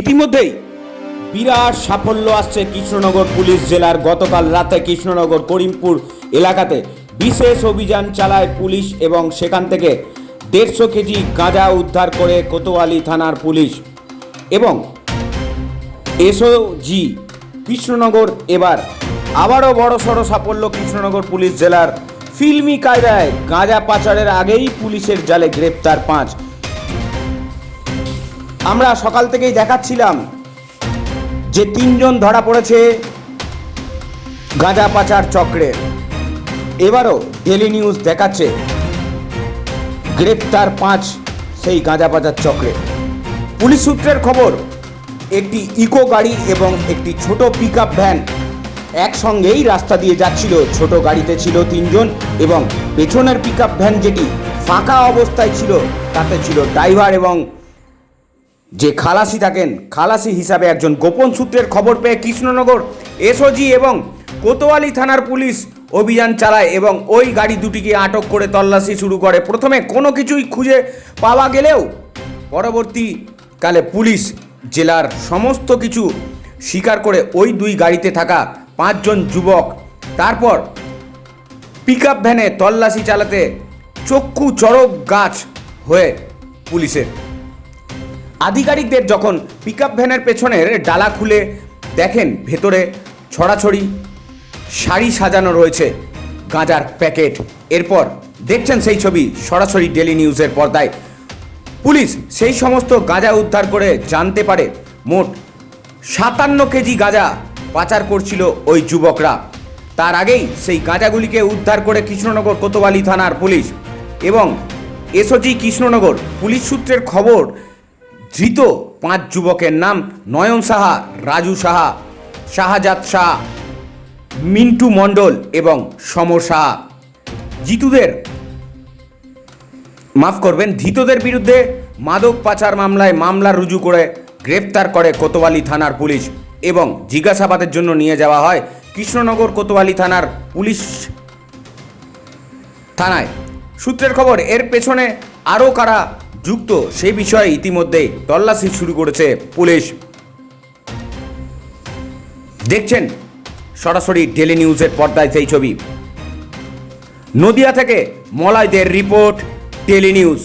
ইতিমধ্যেই বিরাট সাফল্য আসছে কৃষ্ণনগর পুলিশ জেলার গতকাল রাতে কৃষ্ণনগর করিমপুর এলাকাতে। বিশেষ অভিযান চালায় পুলিশ এবং সেখান থেকে দেড়শো কেজি গাঁজা উদ্ধার করে কোতোয়ালি থানার পুলিশ। এবং এসওজি কৃষ্ণনগর এবার আবারও বড় সড়ো সাফল্য কৃষ্ণনগর পুলিশ জেলার ফিল্মি কায়দায় গাঁজা পাচারের আগেই পুলিশের জালে গ্রেপ্তার পাঁচ। আমরা সকাল থেকেই দেখাচ্ছিলাম যে তিনজন ধরা পড়েছে গাঁজা পাচার চক্রে। এবারও ডেলি নিউজ দেখাচ্ছে গ্রেপ্তার পাঁচ সেই গাঁজা পাচার চক্রে। পুলিশ সূত্রের খবর, একটি ইকো গাড়ি এবং একটি ছোট পিক আপ ভ্যান একসঙ্গেই রাস্তা দিয়ে যাচ্ছিল। ছোট গাড়িতে ছিল তিনজন এবং পেছনের পিক আপ ভ্যান যেটি ফাঁকা অবস্থায় ছিল, তাতে ছিল ড্রাইভার এবং যে খালাসি থাকেন, খালাসি হিসাবে একজন গোপন সূত্রের খবর পেয়ে কৃষ্ণনগর, এসওজি এবং কোতোয়ালি থানার পুলিশ অভিযান চালায় এবং ওই গাড়ি দুটিকে আটক করে তল্লাশি শুরু করে। প্রথমে কোনো কিছুই খুঁজে পাওয়া গেলেও পরবর্তীকালে পুলিশ জেলার সমস্ত কিছু স্বীকার করে ওই দুই গাড়িতে থাকা পাঁচজন যুবক, তারপর পিক ভ্যানে তল্লাশি চালাতে চক্ষু চড়ক গাছ হয়ে পুলিশের আধিকারিকদের যখন পিক ভ্যানের পেছনের ডালা খুলে দেখেন, ভেতরে ছড়াছড়ি, শাড়ি সাজানো রয়েছে, গাঁজার প্যাকেট। এরপর দেখছেন সেই ছবি সরাসরি ডেলি নিউজের পর্দায়। পুলিশ সেই সমস্ত গাঁজা উদ্ধার করে জানতে পারে, মোট সাতান্ন কেজি গাঁজা পাচার করছিল ওই যুবকরা। তার আগেই সেই গাঁজাগুলিকে উদ্ধার করে কৃষ্ণনগর কোতোয়ালি থানার পুলিশ এবং এসওজি কৃষ্ণনগর পুলিশ সূত্রের খবর ধৃত পাঁচ যুবকের নাম নয়ন সাহা, রাজু সাহা, শাহজাদ শাহ মিন্টু মণ্ডল এবং সমর সাহা। জিতুদের, মাফ করবেন, ধৃতদের বিরুদ্ধে মাদক পাচার মামলায় মামলা রুজু করে গ্রেপ্তার করে কোতোয়ালি থানার পুলিশ এবং জিজ্ঞাসাবাদের জন্য নিয়ে যাওয়া হয় কৃষ্ণনগর কোতোয়ালি থানার পুলিশ থানায়। সূত্রের খবর, এর পেছনে আরও কারা যুক্ত সেই বিষয়ে ইতিমধ্যেই তল্লাশি শুরু করেছে পুলিশ। দেখছেন সরাসরি ডেলি নিউজের পর্দায় সেই ছবি। নদিয়া থেকে মলাইদের রিপোর্ট টেলি নিউজ।